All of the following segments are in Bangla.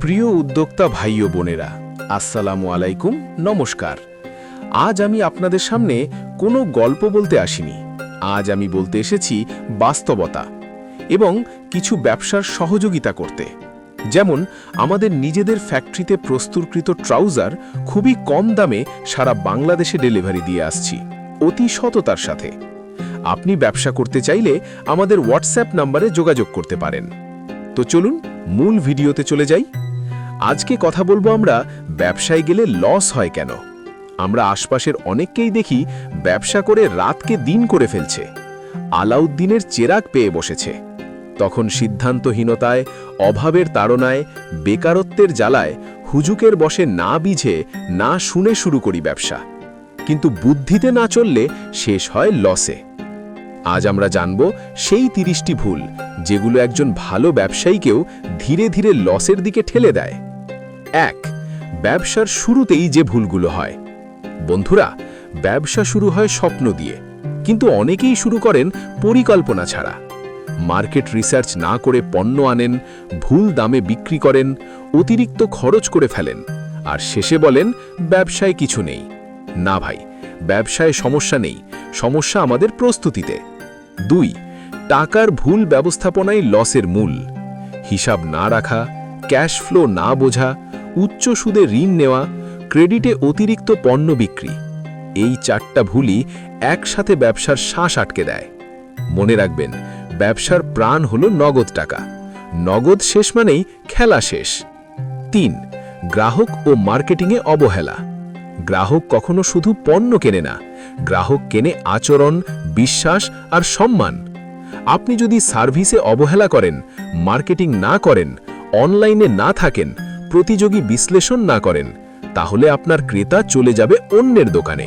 প্রিয় উদ্যোক্তা ভাই ও বোনেরা, আসসালামু আলাইকুম, নমস্কার। আজ আমি আপনাদের সামনে কোনো গল্প বলতে আসিনি। আজ আমি বলতে এসেছি বাস্তবতা এবং কিছু ব্যবসার সহযোগিতা করতে। যেমন, আমাদের নিজেদের ফ্যাক্টরিতে প্রস্তুতকৃত ট্রাউজার খুবই কম দামে সারা বাংলাদেশে ডেলিভারি দিয়ে আসছি, অতি সততার সাথে। আপনি ব্যবসা করতে চাইলে আমাদের হোয়াটসঅ্যাপ নম্বরে যোগাযোগ করতে পারেন। তো চলুন, মূল ভিডিওতে চলে যাই। আজকে কথা বলব আমরা ব্যবসায় গেলে লস হয় কেন? আমরা আশপাশের অনেককেই দেখি ব্যবসা করে রাতকে দিন করে ফেলছে। আলাউদ্দিনের চেরাক পেয়ে বসেছে। তখন সিদ্ধান্তহীনতায়, অভাবের তাড়নায়, বেকারত্বের জ্বালায় হুজুকের বসে না বিঝে, না শুনে শুরু করি ব্যবসা। কিন্তু বুদ্ধিতে না চললে শেষ হয় লসে। আজ আমরা জানব সেই তিরিশটি ভুল, যেগুলো একজন ভালো ব্যবসায়ীকেও ধীরে ধীরে লসের দিকে ঠেলে দেয়। এক, ব্যবসার শুরুতেই যে ভুলগুলো হয়। বন্ধুরা, ব্যবসা শুরু হয় স্বপ্ন দিয়ে, কিন্তু অনেকেই শুরু করেন পরিকল্পনা ছাড়া। মার্কেট রিসার্চ না করে পণ্য আনেন, ভুল দামে বিক্রি করেন, অতিরিক্ত খরচ করে ফেলেন, আর শেষে বলেন, ব্যবসায় কিছু নেই। না ভাই, ব্যবসায় সমস্যা নেই, সমস্যা আমাদের প্রস্তুতিতে। দুই, টাকার ভুল ব্যবস্থাপনাই লসের মূল। হিসাব না রাখা, ক্যাশ ফ্লো না বোঝা উচ্চ সুদে ঋণ নেওয়া, ক্রেডিটে অতিরিক্ত পণ্য বিক্রি। এই চারটা ভুলই একসাথে ব্যবসার শ্বাস আটকে দেয়। মনে রাখবেন, ব্যবসার প্রাণ হল নগদ টাকা। নগদ শেষ মানেই খেলা শেষ। তিন, গ্রাহক ও মার্কেটিংয়ে অবহেলা। গ্রাহক কখনো শুধু পণ্য কেনে না, গ্রাহক কেনে আচরণ, বিশ্বাস আর সম্মান। আপনি যদি সার্ভিসে অবহেলা করেন, মার্কেটিং না করেন, অনলাইনে না থাকেন প্রতিযোগী বিশ্লেষণ না করেন, তাহলে আপনার ক্রেতা চলে যাবে অন্যের দোকানে।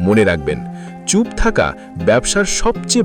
মনে রাখবেন, চুপ থাকা ব্যবসার সবচেয়ে